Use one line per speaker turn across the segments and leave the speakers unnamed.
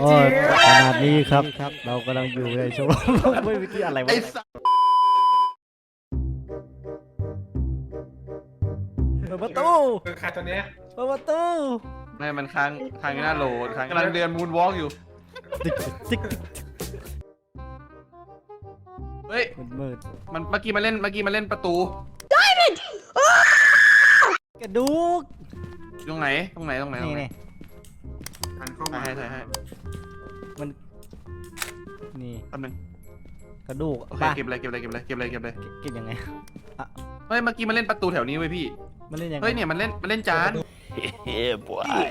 โอ้ยขนาดนี้ครับ เรากำลังอยู่ในช่วงไม่มีที่อะไรวะ
ไอ้สัส
เปิดประตู
คือใครตัวเนี้ย
เปิดประตู
ไม่มันค้างค้างอยู่หน้าโหลดค้างกำลังเดินมูนวอล์กอยู่
ติ๊กติ๊ก
เฮ้ย
มันมืด
มันเมื่อกี้มาเล่นเมื่อกี้มาเล่นประตู
กระดูก
ตรงไหนตรงไหนตรงไหนตร
นี่
งไหน
นี่
ทันเข้า
อะ
มา
ให้ให้ให้
นี่
แป๊บนึง
กระดูก
โอเค
ป่ะ
เก็บเลยเก็บเลยเก็บเลยเก็บเลยเก็บเลย
เก็บยังไง
เฮ้ยเมื่อกี้มาเล่นประตูแถวนี้เว้ยพี่
มันเล่นยังไง
เฮ้ยเนี่ยมันเล่นมันเล่นจาน
Yeah, boy.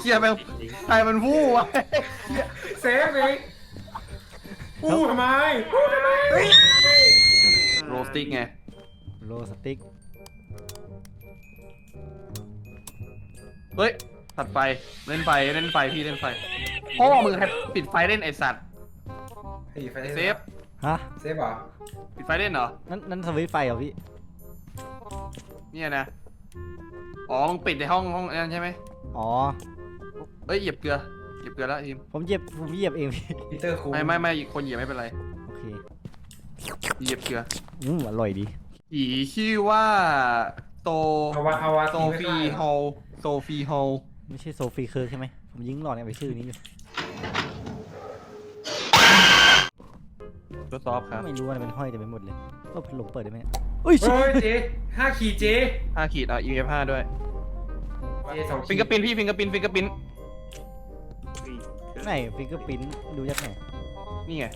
เชียแม่งใครมันวู้วะ
เซฟเองอู้ทำไมอู้ทำไม
โรสติกไง
โลสติ๊ก
เฮ้ย ตัดไฟเล่นไฟเล่นไฟพี่เล่นไฟพ่อมึงใครปิดไฟเล่นไอสัตว์
ไอ้ไฟ
เซฟ
ฮะ
เซฟเหรอ
ปิดไฟเล่นเหรอ
นั่นนั่นสวิตช์ไฟเหรอพี่
เนี่ยนะอ๋อมึงปิดในห้องห้องนั่นใช่ไหม
อ๋อ
เอ้ยเหยียบเกลือเหยียบเกลือแล้วทีม
ผมเหยียบผมเหยียบเองพี่
ปีเตอร์คู
ไม่ไม่ไม่คนเหยียบไม่เป็นไร
โอเค
เหยียบเกลือ
อืมอร่อยดี
ผีชื่อว่าโต
เอาวะเอาวะ
โซฟีฮอลโซฟีฮอล
ไม่ใช่โซฟีเคิร์กใช่ไหมผมยิงหลอดเนี่ยไปชื่อนี้อยู่
ทดสอบครับ
ไม่รู้ว่ามันห้อยเต็มไปหมดเลยก็พัดลมเปิดได้ไหมอุ้ยชิ
เฮ้ยเจห้าขีดเจ
ห้าขีดอะ EF ห้าด้วย
เจสองขีด
ฟิงเกอร์ปินพี่ฟิงเกอร์ปินฟิงเกอร์ปิน
ไหนฟิงเกอร์ปิ้นดูยักไหน
นี่ไง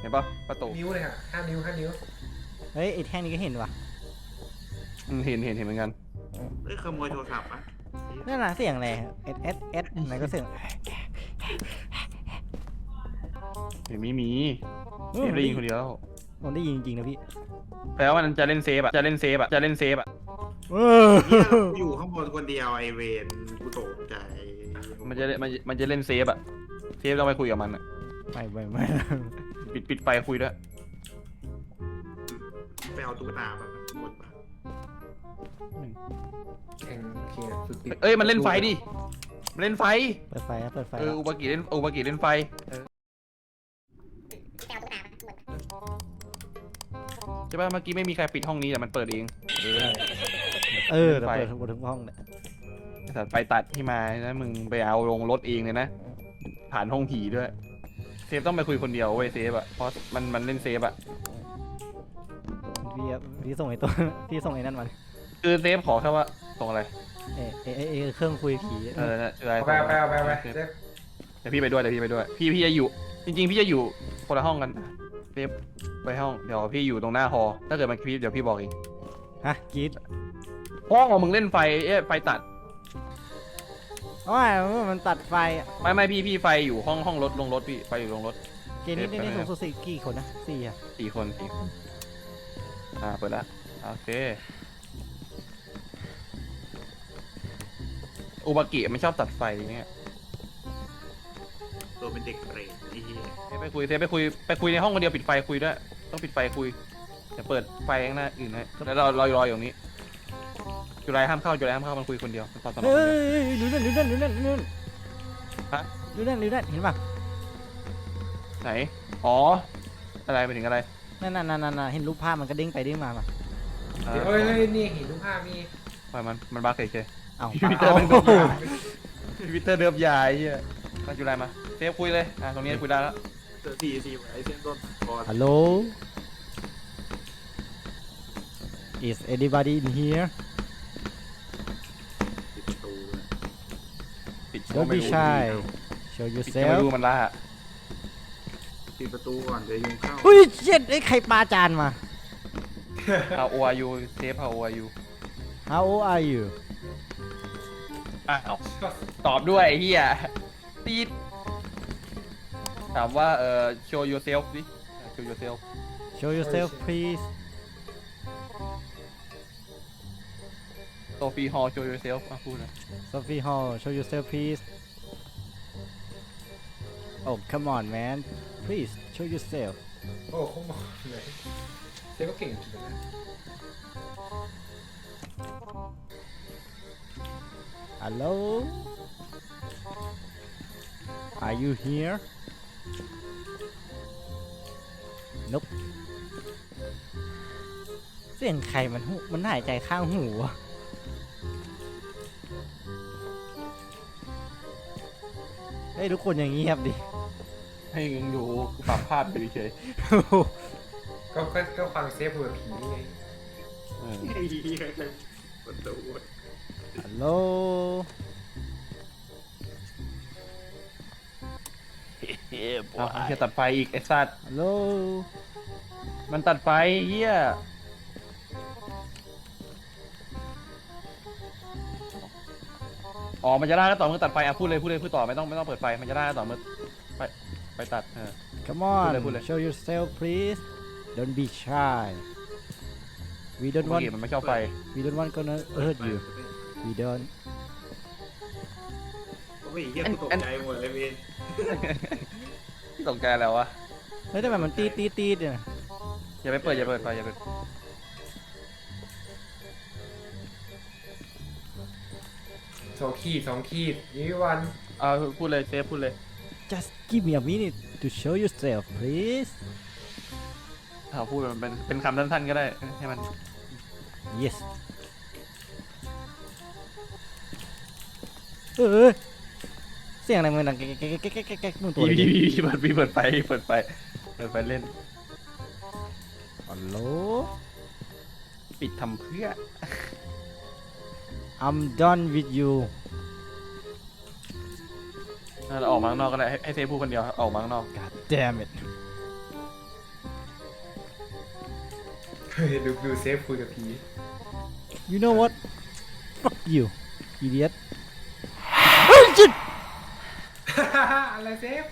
เห็นปะประตู
นิ้วเลยค่ะห้านิ้วห้านิ้ว
เฮ้ยไอ้แท่งนี้ก็เห็นว่ะ
อืมเห็นเห็นเห็นเหมือนกัน
เอ้ยขโมยโทรศัพท์ปะ
นั่นน่ะเสียงอะไรเอสเอสเอสไหนก็เสียง
เห็นมีมีเสียได้ยินคนเดียว
ผมได้ยินจริงๆนะพี่
แปลว่ามันจะเล่นเซฟอะ จะเล่นเซฟอะ จะเล่นเซฟอะ
เออ
เนี่ยกูอยู่ข้างบนคนเดียวไอเวนกูตกใจ
มันจะเล่นมันมันจะเล่นเซฟอะ เซฟต้องไปคุยกับมันอะ
ไม่ไม่ไม่
ปิดปิดไฟคุยด้วย
ไปเอาตุ๊กตามาหมดปะ
แข่งเขียนสุดติด
เอ้ยมันเล่นไฟดิ มันเล่นไฟ
เปิดไฟนะเปิดไฟ
เออ
แล้ว
อุบากิเล่นอุบากิเล่นไฟเออใช่ป่ะเมื่อกี้ไม่มีใครปิดห้องนี้แต่มันเปิดเอง
เออ
ไฟ
เราเปิดทั้งหมดทั้งห้องเลย
แต่ไปตัดที่มานะมึงไปเอาลงรถเองเลยนะ ผ่านห้องผีด้วย เซฟต้องไปคุยคนเดียวเว้ยเซฟอะเพราะมันมันเล่นเซฟอะ
พี่อะพี่ส่งไอ้ตัวพี่ส่งไอ้นั่นมัน
คือเซฟขอแค่ว่าส่งอะไร
เอเอเอเอเครื่องคุยผี
เออนะชื่ออะไร
เอาไปเอาไปเอาไปเอาไป
เซฟ
เซฟ
เดี๋ยวพี่ไปด้วยเดี๋ยวพี่ไปด้วย พี่พี่จะอยู่ จริง ๆ พี่จะอยู่คนละห้องกันเซฟไปห้อง เดี๋ยวพี่อยู่ตรงหน้าฮอถ้าเกิดมันคลิปเดี๋ยวพี่บอกเอง
ฮะกรีด
ห้องมึงเล่นไฟเอ๊ะไฟตัด
อ๋อมันตัดไฟอะ
ไม่ไม่พี่พี่ไฟอยู่ห้องห้องรถลงรถพี่ไฟอยู่ลงรถ
เกมนี้
เอ๊ะ
ได้
ไปไหน
สูงสุดสี่กี่คนนะสี่อะ
สี่คนสี่คนอ่าเปิดละโอเค อุบากิไม่ชอบตัดไฟเนี่ย
ตัวเป็นเด็กเปรตไอ้เหี้ย
เซฟไปคุยเซฟไปคุยไปคุยในห้องคนเดียวปิดไฟคุยด้วย ต้องปิดไฟคุยเดี๋ยวเปิดไฟข้างหน้าอื่นให้แล้วเราเรารออยู่ตรงนี้ จุไรห้ามเข้าจุไรห้ามเข้ามันคุยคนเดียวมันตอนตอน
เฮ้ยดูนั่นดูนั่นดูนั่นดูนั่น
ฮะ
ดูนั่นดูนั่นเห็นป่ะ
ไหนอ๋อ อะไรไปถึงอะไร
นั่นนั่นนั่นนั่นเห็นรูปภาพมันก็เด้งไปเด้งมาป่ะ
อ่า
เฮ้ยเฮ้ยนี่เห็นรูปภาพมี
ปล่อยมันมันบั๊กเฉย
เอ้า
พี่ปีเตอร์
เอ้า
มันเป็นๆวิเตอร์เดิมยาไอ้เหี้ยมาจุไรมาเซฟคุยเลยอะตรงนี้คุยได้แล้ว
เจอสี่สี่ไอเส้นต้นก่อน
ฮัลโหล is anybody in here
ปิดประตูเลย
ปิด
don't be shy show
ปิดจะไม่
yourself
รู้มันล่า
ปิดประตูก่อนเดี๋ยวยุงเข้า
อุ้ยเจ็ดไอ้ยใครปาจานมา
เอาโออายูเซฟเอาโออายู
how old are you
อ้าวตอบด้วยไอ้เฮียตีดถามว่าเอ่อ show yourself ดิ show yourself
show yourself please
Sophie Hall show yourself อะพูดนะ
Sophie Hall show yourself please oh come on man please show yourself
โอ้เขาบอกเลยเซฟก็เก่งจริงๆนะ
hello Are you here Nope เสียงใครมันหูมันหายใจข้างหูอะเฮ้ยทุกคนอย่างเงียบดิ
ให้มึงดูกูปรับภาพอยู่เฉย
ก็ก็ก็ฟังเซฟคุยกับผีไง
ๆเออ
ไอ้เหี้ยประตู
ฮัล โหล
Yeah,
เอา
boy.
เฮียตัดไฟอีกไอ้สัตว์
ฮัลโหล
มันตัดไฟเฮียอ๋อ มันจะได้ก็ต่อเมื่อตัดไฟอะพูดเลยพูดเลยพูดต่อไม่ต้องไม่ต้องเปิดไฟ มันจะได้ก็ต่อเมื่อไปไปตัดเออ
Come
พูด
on
เลยพูดเลย
show yourself please don't be shy we don't
โอ
want
เคมันไม่ชอบไฟ
we don't want gonna hurt you we don't
โอ้ยเหี้ยกูตกใจหมดเลยเวน
ตกใจแล้ววะ
เฮ้ยทำไมมันตีดตีดตีดเนี่ย
อย่าไปเปิดอย่าเปิดไฟอย่าไป
สองขีดสองขีดนี่วัน
เอาพูดเลยเซฟพูดเลย
just give me a minute to show yourself please
เอาพูดมันเป็นเป็นคำสั้นๆก็ได้ให้มัน
yes เออเสียงอะไรมันดังแก๊กแก๊กแก๊กแก๊กแก๊กแก๊กนู่นตัว
พี่
เลย
พี่พี่เปิดพี่เปิดไฟเปิดไฟเปิดไฟเล่น
ฮัลโหล
ปิดทำเพื่อ
I'm done with you
เราออกมาข้างนอกก็ได้ให้ให้เซฟพูดคนเดียวออกมาข้างนอก
god damn it
เฮ้ยดูดูเซฟคุยกับผี
you know what fuck you idiot
อะไรเซฟ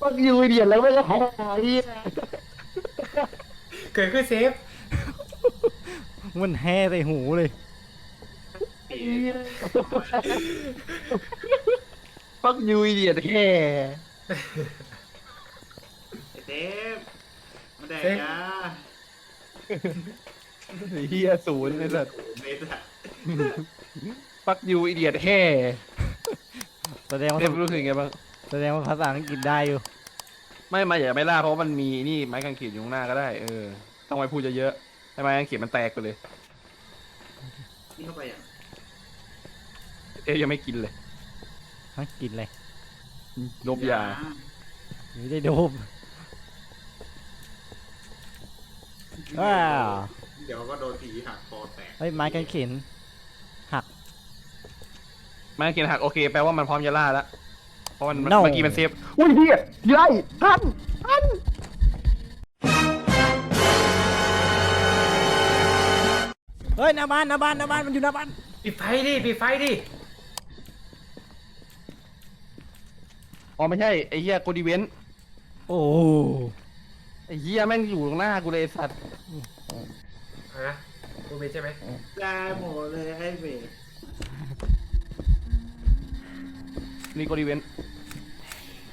ปักยูเดียนแล้วไม่ได้หาย
เกิดขึ้นเซฟ
มันแห่ใส่หูเลย
ปักยูเดียนแค่
ไอ้เต้มมาแดกยา
เฮียศูนย์ไอ้สัส
เมตรอะ
ปักยูเดียนแค่
แสดงว่า
เซฟรู้สึกไงบ้าง
แสดงว่าภาษาอังกฤษได้อยู่
ไม่มาอย่าไม่ล่าเพราะมันมีนี่ไม้กางเขนอยู่ข้างหน้าก็ได้เออต้องไปพูดเยอะๆให้ไม้กางเขนมันแตกไปเลย
นี่เข้าไปอะ
เอ๊ยยังไม่กินเลย
ฮะกินอะไร
ลบยา
ไม่ได้โดมว้าว
เดี๋ยวก็โดนผีหักคอแตก
เฮ้ยไม้กางเขน
ไม้กางเขนหักโอเคแปลว่ามันพร้อมจะล่าแล้วเพราะมัน
No
เมื่อกี้มันเซฟอุ้ยเฮียไล่ทันทัน
เฮ้ยหน้าบ้านหน้าบ้านหน้าบ้านมันอยู่หน้าบ้าน
ปิดไฟดิปิดไฟดิ
อ๋อไม่ใช่ไอ้เฮียโกดีเวน
โอ้
ไอ้เฮียแม่งอยู่ตรงหน้ากูเลยไอ้สัตว์
เอานะกูเป็นใช่ไหม
ได้หมดเลยไอ้เวน
นี่โกดีเวน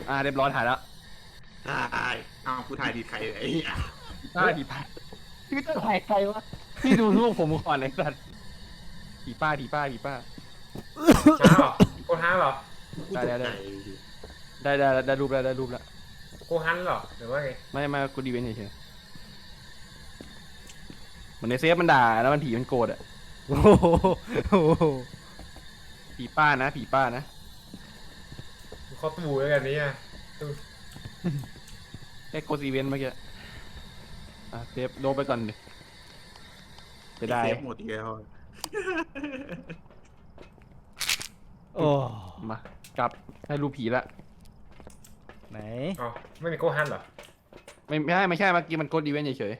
อ่าเรียบร้อยถ่ายแล้ว
ตายอ้าวกูถ่ายดีใครไอ้เหี้ย
ได้ผีป้าพี่จะถ่ายใครวะพี่ดูรูปผมก่อนไอ้สัตว์ผีป้าผีป้าผีป้า
ห้าเหรอโกฮันเหรอ
กูตก
ได้
ใจ
ได้ได้ได้ได้รูปแล้วได้รูปแล้ว
โกฮันเหรอหรือว่าไง
ไม่ไม่กูดีเวนเฉยๆเหมือนในเซฟมันด่าแล้วมันผีมันโกรธอะ
โหโอ้โห
ผีป้านะผีป้านะ
เขาตู่แล้วกันนี้อะตู้
แค่โกดอีเวนต์เมื่อกี้อะเซฟโดนไปก่อนดิไปได้
เซฟหมดอีกแล้ว
โอ้
มากลับให้รูปผีละ
ไหน
อ๋อไม่มีโกฮันเหรอ
ไม่ไม่ใช่ไม่ใช่เมื่อกี้มันโกดอีเวนต์เฉย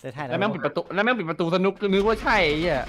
ได้ถ่าย
ๆ
แล้
แล้ววแม่งปิดประตูแล้วแม่งปิดประตูสนุกนึกว่าใช่ไอ้เหี้ย